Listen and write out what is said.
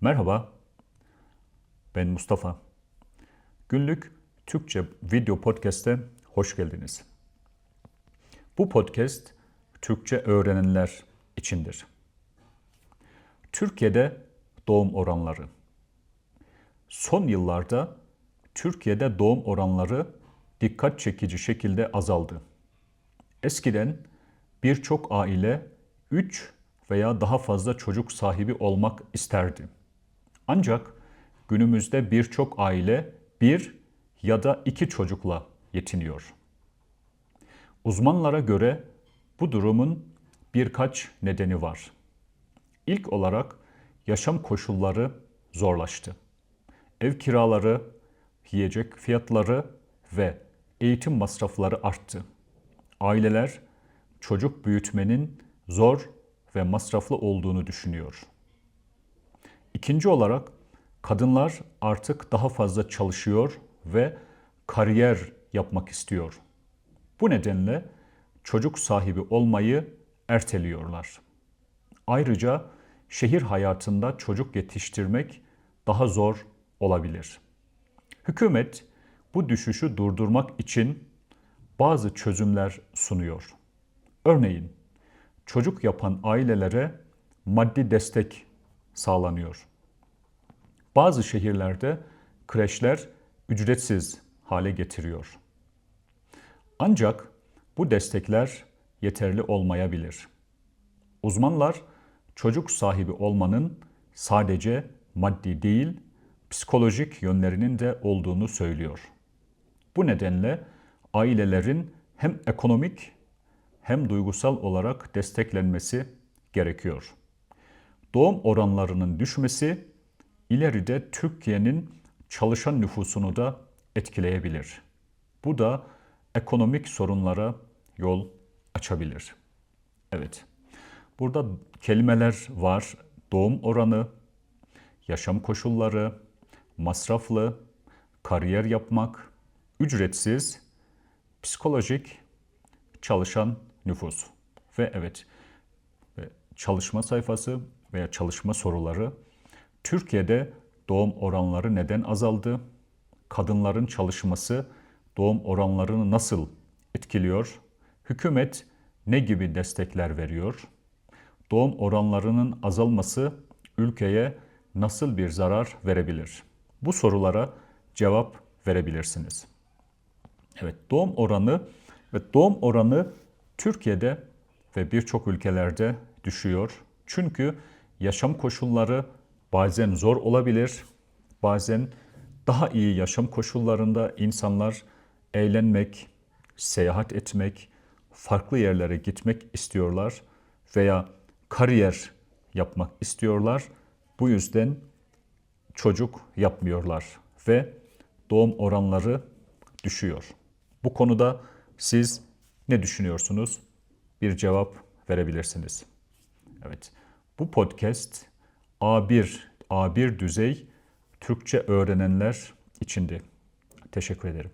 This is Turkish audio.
Merhaba, ben Mustafa. Günlük Türkçe video podcast'e hoş geldiniz. Bu podcast Türkçe öğrenenler içindir. Türkiye'de doğum oranları. Son yıllarda Türkiye'de doğum oranları dikkat çekici şekilde azaldı. Eskiden birçok aile 3 veya daha fazla çocuk sahibi olmak isterdi. Ancak günümüzde birçok aile bir ya da iki çocukla yetiniyor. Uzmanlara göre bu durumun birkaç nedeni var. İlk olarak yaşam koşulları zorlaştı. Ev kiraları, yiyecek fiyatları ve eğitim masrafları arttı. Aileler çocuk büyütmenin zor ve masraflı olduğunu düşünüyor. İkinci olarak kadınlar artık daha fazla çalışıyor ve kariyer yapmak istiyor. Bu nedenle çocuk sahibi olmayı erteliyorlar. Ayrıca şehir hayatında çocuk yetiştirmek daha zor olabilir. Hükümet bu düşüşü durdurmak için bazı çözümler sunuyor. Örneğin çocuk yapan ailelere maddi destek sağlanıyor. Bazı şehirlerde kreşler ücretsiz hale getiriyor. Ancak bu destekler yeterli olmayabilir. Uzmanlar çocuk sahibi olmanın sadece maddi değil, psikolojik yönlerinin de olduğunu söylüyor. Bu nedenle ailelerin hem ekonomik hem duygusal olarak desteklenmesi gerekiyor. Doğum oranlarının düşmesi ileride Türkiye'nin çalışan nüfusunu da etkileyebilir. Bu da ekonomik sorunlara yol açabilir. Evet. Burada kelimeler var. Doğum oranı, yaşam koşulları, masraflı, kariyer yapmak, ücretsiz, psikolojik, çalışan nüfus. Ve evet, çalışma sayfası veya çalışma soruları Türkiye'de doğum oranları neden azaldı? Kadınların çalışması doğum oranlarını nasıl etkiliyor? Hükümet ne gibi destekler veriyor? Doğum oranlarının azalması ülkeye nasıl bir zarar verebilir? Bu sorulara cevap verebilirsiniz. Evet, doğum oranı ve doğum oranı Türkiye'de ve birçok ülkelerde düşüyor. Çünkü yaşam koşulları bazen zor olabilir. Bazen daha iyi yaşam koşullarında insanlar eğlenmek, seyahat etmek, farklı yerlere gitmek istiyorlar veya kariyer yapmak istiyorlar. Bu yüzden çocuk yapmıyorlar ve doğum oranları düşüyor. Bu konuda siz ne düşünüyorsunuz? Bir cevap verebilirsiniz. Evet. Bu podcast A1 A1 düzey Türkçe öğrenenler içindi. Teşekkür ederim.